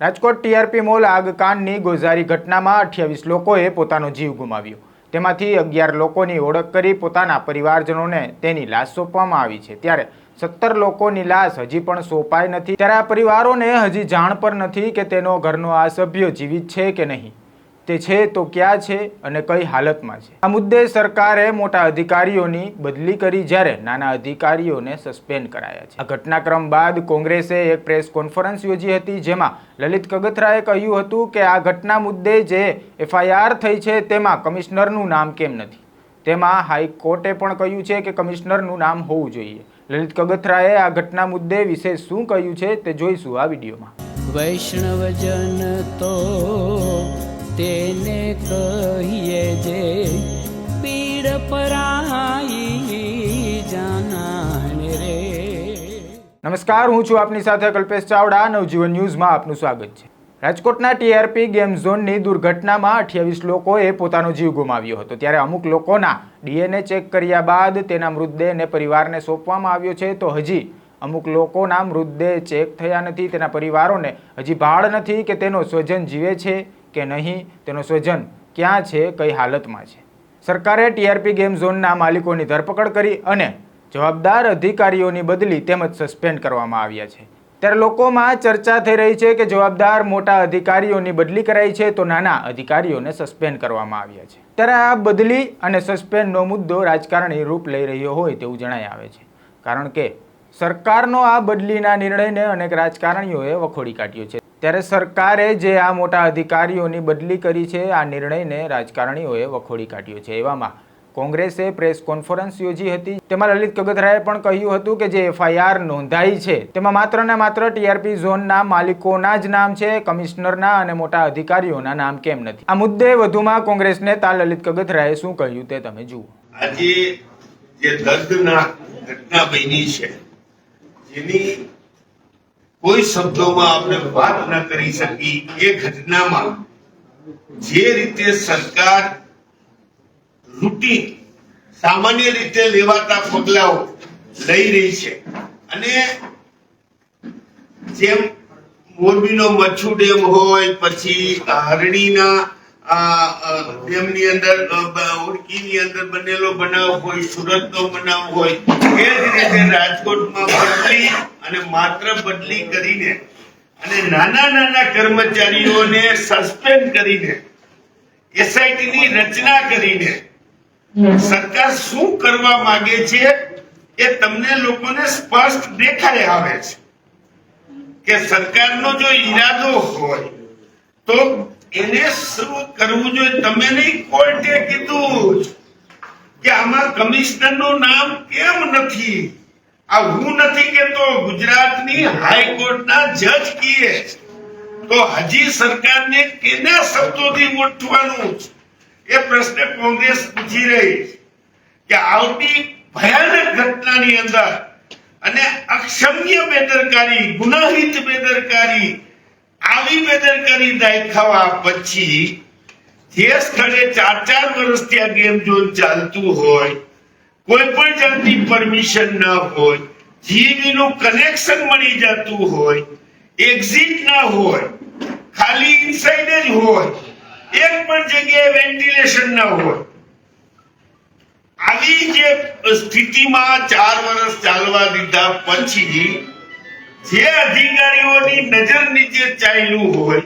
Rajkot TRP mall આગકાંડની ગોઝારી ઘટનામાં અઠ્યાવીસ લોકોએ પોતાનો જીવ ગુમાવ્યો. તેમાંથી અગિયાર લોકોની ઓળખ કરી પોતાના પરિવારજનોને તેની લાશ સોંપવામાં આવી છે. ત્યારે સત્તર લોકોની લાશ હજી પણ સોંપાઈ નથી. ત્યારે આ પરિવારોને હજી જાણ પર નથી કે તેનો ઘરનો આ સભ્ય જીવિત છે કે નહીં. તે છે તો ક્યાં છે અને કઈ હાલતમાં છે? આ મુદ્દે સરકારે મોટા અધિકારીઓની બદલી કરી જ્યારે નાના અધિકારીઓને સસ્પેન્ડ કરાયા છે. આ ઘટનાક્રમ બાદ કોંગ્રેસે એક પ્રેસ કોન્ફરન્સ યોજી હતી જેમાં લલિત કગથરાએ કહ્યું હતું કે આ ઘટના મુદ્દે જે એફઆઈઆર થઈ છે તેમાં કમિશનરનું નામ કેમ નથી? તેમાં હાઈકોર્ટે પણ કહ્યું છે કે કમિશનરનું નામ હોવું જોઈએ. લલિત કગથરાએ આ ઘટના મુદ્દે વિશે શું કહ્યું છે તે જોઈશું આ વિડીયોમાં. વૈષ્ણવજન તો તેને કહીએ જે પીડ પરાઈ જાનાને રે. નમસ્કાર, હું છું આપની સાથે કલ્પેશ ચાવડા, નવજીવન ન્યૂઝમાં આપનું સ્વાગત છે. રાજકોટના ટીઆરપી ગેમ ઝોનની દુર્ઘટનામાં અઠ્યાવીસ લોકોએ પોતાનો જીવ ગુમાવ્યો હતો. ત્યારે અમુક લોકોના ડીએનએ ચેક કર્યા બાદ તેના મૃતદેહને પરિવારને સોંપવામાં આવ્યો છે. તો હજી અમુક લોકોના મૃતદેહ ચેક થયા નથી. તેના પરિવારોને હજી ભાળ નથી કે તેનો સ્વજન જીવે છે. કે નહીં તેનો સ્વજન ક્યાં છે, કઈ હાલતમાં છે? સરકારે ટીઆરપી ગેમ ઝોનના માલિકોની ધરપકડ કરી અને જવાબદાર અધિકારીઓની બદલી તેમજ સસ્પેન્ડ કરવામાં આવ્યા છે. ત્યારે લોકોમાં ચર્ચા થઈ રહી છે કે જવાબદાર મોટા અધિકારીઓની બદલી કરાઈ છે તો નાના અધિકારીઓને સસ્પેન્ડ કરવામાં આવ્યા છે. ત્યારે આ બદલી અને સસ્પેન્ડનો મુદ્દો રાજકારણી રૂપ લઈ રહ્યો હોય તેવું જણાઈ આવે છે. કારણ કે સરકારનો આ બદલીના નિર્ણયને અનેક રાજકારણીઓએ વખોડી કાઢ્યો છે. ત્યારે સરકારે જે આ મોટા અધિકારીઓની બદલી કરી છે, આ નિર્ણયને રાજકારણીઓએ વખોડી કાઢ્યો છે. એવામાં કોંગ્રેસે પ્રેસ કોન્ફરન્સ યોજી હતી. તેમાં લલિત કગથરાએ પણ કહ્યું હતું કે જે એફઆઈઆર નોંધાઈ છે, તેમાં માત્ર ને માત્ર ટીઆરપી ઝોનના માલિકોના જ નામ છે, કમિશનરના અને મોટા અધિકારીઓના નામ કેમ નથી? આ મુદ્દે વધુમાં કોંગ્રેસ નેતા લલિત કગથરાએ શું કહ્યું તે તમે જુઓ. આજે જે દર્દનાક ઘટના બની છે, જેની કોઈ શબ્દોમાં આપણે વાત ન કરી શકી એ ઘટનામાં જે રીતે સરકાર રૂટીન સામાન્ય રીતે લેવાતા પગલાઓ લઈ રહી છે અને જેમ મોરબીનો મચ્છુ ડેમ હોય, પછી હરણીના ડેમની અંદર ઉડકીની અંદર બનેલો બનાવ હોય, સુરતનો બનાવ હોય, એ જ રીતે રાજકોટમાં બદલી અને માત્ર બદલી કરીને અને નાના નાના કર્મચારીઓને સસ્પેન્ડ કરીને એસઆઈટી ની રચના કરીને સરકાર શું કરવા માંગે છે એ તમને લોકોને સ્પષ્ટ દેખાઈ આવે છે. કે સરકારનો જો ઈરાદો હોય, તો એને શું કરવું જોઈએ. તમે નહીં, કોર્ટે કીધું કે આમાં કમિશનરનું નામ કેમ નથી? આ હું નથી કેતો, ગુજરાતની હાઈકોર્ટના જજ કીએ. તો હજી સરકારને કેના શબ્દોથી ઉઠવાનું છે? એ પ્રશ્ન કોંગ્રેસ પૂછી રહી કે આવતી ભયાનક ઘટનાની અંદર અને અક્ષમ્ય બેદરકારી, ગુનાહિત બેદરકારી આવી બેદરકારી દાખવા પછી જે સ્થળે ચાર ચાર વર્ષથી આ ગેમ ઝોન ચાલતું હોય, કોઈ પણ જાતની પરમિશન ન હોય જીબી નું કનેક્શન મળી જતું હોય એક્ઝિટ ના હોય, ખાલી ઇનસાઇડ જ હોય, એક પણ જગ્યાએ વેન્ટિલેશન ના હોય. આવી જે સ્થિતિમાં ચાર વર્ષ ચાલવા દીધા પછી જે અધિકારીઓની નજર નીચે ચાલ્યું હોય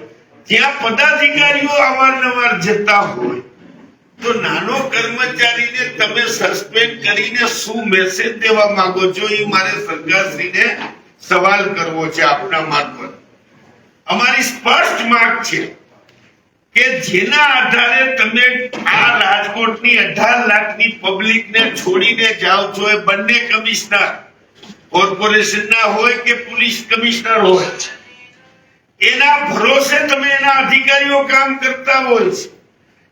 જ્યાં પદાધિકારીઓ અવારનવાર જતા હોય, તો નાનો કર્મચારીને તમે સસ્પેન્ડ કરીને શું મેસેજ દેવા માંગો છો એ મારે સરકારશ્રીને સવાલ કરવો છે આપના મારફત. અમારી સ્પષ્ટ માંગ છે કે જેના આધારે તમે આ રાજકોટની અઢાર લાખની પબ્લિકને છોડીને જાઓ છો એ બંને કમિશનર કોર્પોરેશનના હોય કે પોલીસ કમિશનર હોય? એના ભરોસે તમે એના અધિકારીઓ કામ કરતા હોય છે.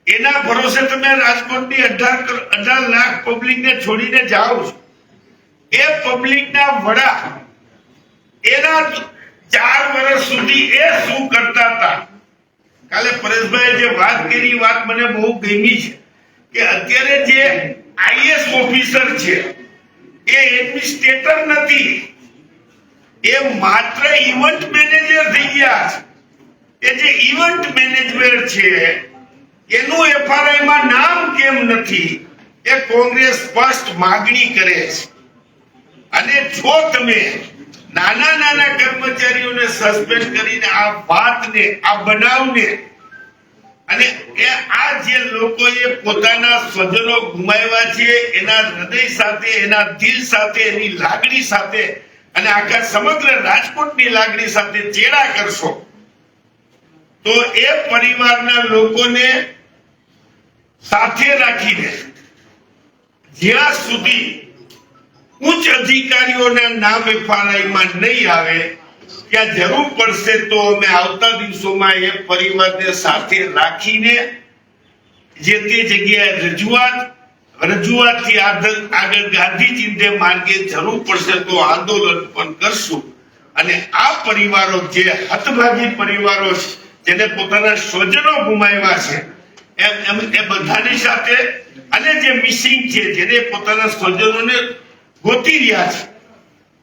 એના ભરોસે તમે રાજકોટની અઢાર અઢાર લાખ પબ્લિકને છોડીને જાઓ છો. એ પબ્લિકના વડા એના ચાર વર્ષ સુધી એ શું કરતા હતા? કાલે પરેશભાઈ જે વાત કરી વાત મને બહુ ગમી છે કે અત્યારે જે આઈએસ ઓફિસર છે એ એડમિનિસ્ટ્રેટર નથી. એ માત્ર ઇવેન્ટ મેનેજર થઈ ગયા છે. એ જે ઇવેન્ટ મેનેજમેન્ટ છે, એનું એફઆરઆઈ માં નામ કેમ નથી, એ કોંગ્રેસ સ્પષ્ટ માગણી કરે છે. અને જો તમે નાના નાના કર્મચારીઓને સસ્પેન્ડ કરીને આ વાતને, આ બનાવને અને એ આ જે લોકોએ પોતાના સ્વજનો ગુમાવ્યા છે, એના હૃદય સાથે, એના દિલ સાથે, એની લાગણી સાથે, અને આખા સમગ્ર રાજકોટની લાગણી સાથે ચેડા કરશો, તો એ પરિવારના લોકોને સાથે રાખીને જ્યાં સુધી ઉચ્ચ અધિકારીઓના નામ એફઆરઆઈમાં નહીં આવે ત્યાં જરૂર પડશે તો અમે આવતા દિવસોમાં એ પરિવારને સાથે રાખીને જે તે જગ્યાએ રજૂઆત, રજૂઆતથી આગળ આગળ ગાંધી માર્ગે જરૂર પડશે તો આંદોલન પણ કરશું. અને આ પરિવારો જે હતભાગી પરિવારો છે, જેને પોતાના સ્વજનો ગુમાવ્યા છે, એમ એમ, એ બધાની સાથે અને જે મિસિંગ છે, જેને પોતાના સ્વજનોને ગોતી રહ્યા છે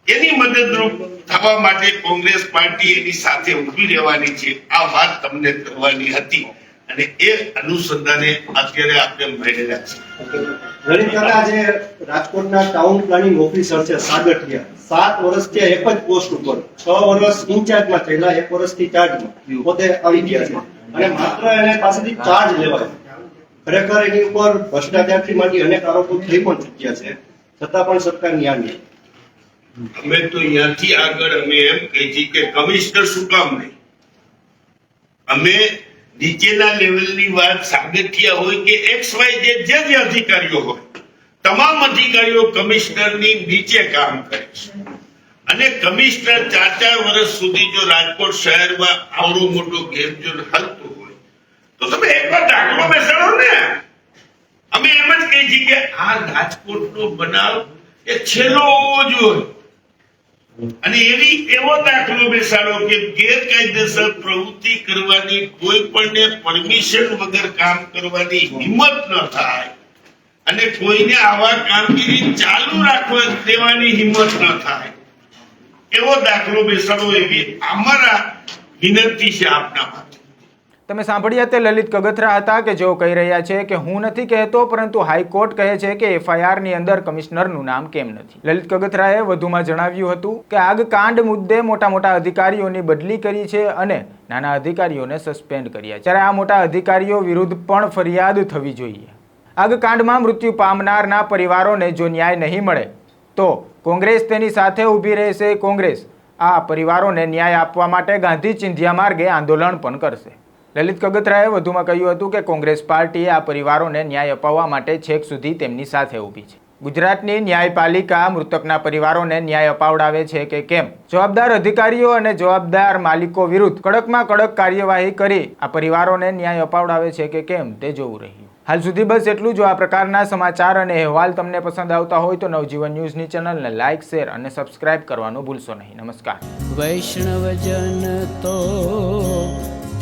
એની મદદરૂપ થવા માટે કોંગ્રેસ પાર્ટી એની સાથે ઊભી રહેવાની છે. આ વાત તમને કરવાની હતી અને એ અનુસંધાને અત્યારે આપણે મળેલા છે. આજે રાજકોટના ટાઉન પ્લાનિંગ ઓફિસર છે સાગઠિયા. સાત વર્ષથી આ એક જ પોસ્ટ ઉપર. છ વર્ષ ઇન્ચાર્જમાં થયેલા, એક વર્ષથી ચાર્જમાં પોતે આવી ગયા છે. અને માત્ર એને પાસેથી ચાર્જ લેવાય. ખરેખર એની ઉપર ભ્રષ્ટાચારથી માંડી અનેક આરોપો થઈ પણ ચૂક્યા છે. છતાં પણ સરકાર ન્યાય નહીં અમે તો અહીંયાથી આગળ અમે એમ કહી કે કમિશનર શું કામ નહીં. અમે નીચેના લેવલની વાત સાગઠિયા હોય કે એક્સ વાય જે જે અધિકારીઓ હોય, તમામ અધિકારીઓ કમિશનરની નીચે કામ કરે છે. અને કમિશનર ચાર ચાર વર્ષ સુધી જો રાજકોટ શહેરમાં આવડું મોટું જો હાલતું હોય, તો તમે એકવાર દાખલો બેસાડો ને. અમે એમ જ કહી છીએ કે આ રાજકોટનો બનાવ એ છેલ્લો હોવો હોય અને એવી એવો દાખલો બેસાડો કે ગેરકાયદેસર પ્રવૃત્તિ કરવાની કોઈ પણ પરમિશન વગર કામ કરવાની હિંમત ન થાય. અને કોઈને આવા કામગીરી ચાલુ રાખવા દેવાની હિંમત ન થાય. એવો દાખલો બેસાડો એવી અમારા વિનંતી છે આપના માટે. તમે સાંભળ્યા તે લલિત કગથરા હતા કે જેઓ કહી રહ્યા છે કે હું નથી કહેતો, પરંતુ હાઈકોર્ટ કહે છે કે એફઆઈઆરની અંદર કમિશનરનું નામ કેમ નથી? લલિત કગથરાએ વધુમાં જણાવ્યું હતું કે આગકાંડ મુદ્દે મોટા મોટા અધિકારીઓની બદલી કરી છે અને નાના અધિકારીઓને સસ્પેન્ડ કર્યા. જ્યારે આ મોટા અધિકારીઓ વિરુદ્ધ પણ ફરિયાદ થવી જોઈએ. આગકાંડમાં મૃત્યુ પામનારના પરિવારોને જો ન્યાય નહીં મળે, તો કોંગ્રેસ તેની સાથે ઊભી રહેશે. કોંગ્રેસ આ પરિવારોને ન્યાય આપવા માટે ગાંધી ચિંધ્યા માર્ગે આંદોલન પણ કરશે. લલિત કગતરાએ વધુમાં કહ્યું હતું કે કોંગ્રેસ પાર્ટીએ આ પરિવારોને ન્યાય અપાવવા માટે છેક સુધી તેમની સાથે ઊભી છે. ગુજરાતની ન્યાયપાલિકા મૃતકના પરિવારોને ન્યાય અપાવડાવે છે કે કેમ? જવાબદાર અધિકારીઓ અને જવાબદાર માલિકો વિરુદ્ધ કડકમાં કડક કાર્યવાહી કરી આ પરિવારોને ન્યાય અપાવડાવે છે કે કેમ તે જોવું રહ્યું. હાલ સુધી બસ એટલું જો આ પ્રકારના સમાચાર અને અહેવાલ તમને પસંદ આવતા હોય તો નવજીવન ન્યૂઝની ચેનલને લાઇક, શેર અને સબસ્ક્રાઇબ કરવાનું ભૂલશો નહીં. નમસ્કાર. વૈષ્ણવજન તો